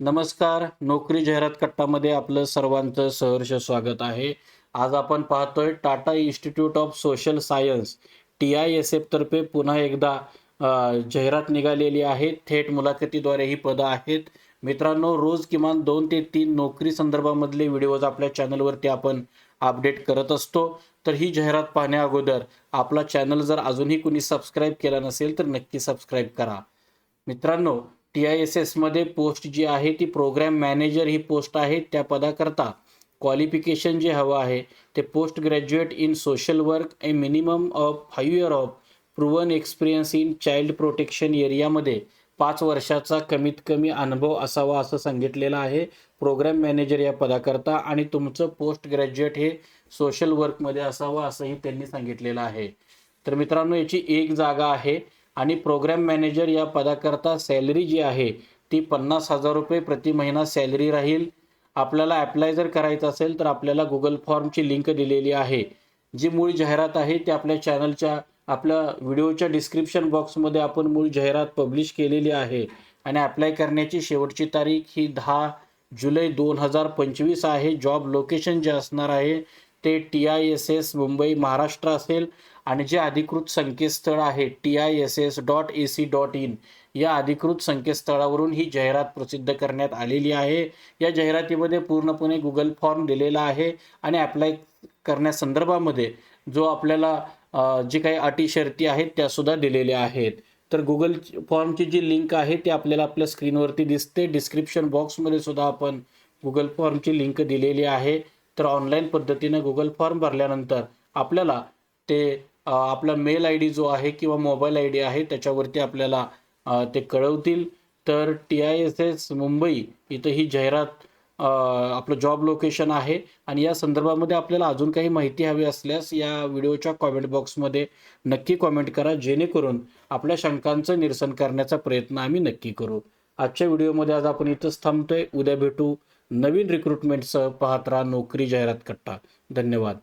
नमस्कार. नोकरी जाहिरात कट्टामध्ये आपलं सर्वांचं सहर्ष स्वागत आहे. आज आपण पाहतोय Tata Institute of Social Science T I S F तर्फे पुन्हा एकदा जाहिरात निघालेली आहे. थेट मुलाखतीद्वारे ही पदं आहेत. मित्रांनो रोज किमान दोन ते तीन नोकरी संदर्भामधले व्हिडिओज आपल्या चॅनलवरती आपण अपडेट करत असतो. तर ही जाहिरात पाहण्या अगोदर आपला चॅनल जर अजूनही कुणी सबस्क्राईब केला नसेल तर नक्की सबस्क्राईब करा. मित्रांनो टी आय एस एसमध्ये पोस्ट जी आहे ती प्रोग्राम मॅनेजर ही पोस्ट आहे त्या पदाकरता क्वालिफिकेशन जे हवं आहे ते post graduate in social work a minimum of five year of proven experience in child protection एरियामध्ये पाच वर्षाचा कमीत कमी अनुभव असावा असं सांगितलेलं आहे प्रोग्राम मॅनेजर या पदाकरता आणि तुमचं पोस्ट ग्रॅज्युएट हे सोशल वर्कमध्ये असावं असंही त्यांनी सांगितलेलं आहे. तर मित्रांनो याची एक जागा आहे. आणि प्रोग्राम मॅनेजर या पदाकरता सॅलरी जी आहे ती पन्नास हजार रुपये प्रति महिना सॅलरी राहील. आपल्याला ॲप्लाय जर करायचं असेल तर आपल्याला गुगल फॉर्मची लिंक दिलेली आहे. जी मूळ जाहिरात आहे ती आपल्या चॅनलच्या आपल्या व्हिडिओच्या डिस्क्रिप्शन बॉक्समध्ये आपण मूळ जाहिरात पब्लिश केलेली आहे. आणि अप्लाय करण्याची शेवटची तारीख ही दहा जुलै दोन हजार पंचवीस आहे. जॉब लोकेशन जे असणार आहे ते T I S S Mumbai Maharashtra असेल. आणि जे अधिकृत संकेतस्थळ आहे T I S S dot A C dot in या अधिकृत संकेतस्थळावरून ही जाहिरात प्रसिद्ध करण्यात आलेली आहे. या जाहिरातीमध्ये पूर्णपणे गुगल फॉर्म दिलेला आहे आणि अप्लाय करण्यासंदर्भामध्ये जो आपल्याला जी काही अटी शर्ती आहेत त्यासुद्धा दिलेल्या आहेत. तर गुगल फॉर्मची जी लिंक आहे ती आपल्याला आपल्या स्क्रीनवरती दिसते. डिस्क्रिप्शन बॉक्समध्ये सुद्धा आपण गुगल फॉर्मची लिंक दिलेली आहे. तर ऑनलाईन पद्धतीनं गुगल फॉर्म भरल्यानंतर आपल्याला ते आपला मेल आय डी जो आहे किंवा मोबाईल आय डी आहे त्याच्यावरती आपल्याला ते कळवतील. तर T I S S Mumbai इथं ही जाहिरात आपलं जॉब लोकेशन आहे. आणि या संदर्भामध्ये आपल्याला अजून काही माहिती हवी असल्यास या व्हिडिओच्या कॉमेंट बॉक्समध्ये नक्की कॉमेंट करा जेणेकरून आपल्या शंकांचं निरसन करण्याचा प्रयत्न आम्ही नक्की करू. आजच्या व्हिडिओमध्ये आज आपण इथंच थांबतोय. उद्या भेटू नवीन रिक्रुटमेंटसह पाहत राहा नोकरी जाहिरात कट्टा. धन्यवाद.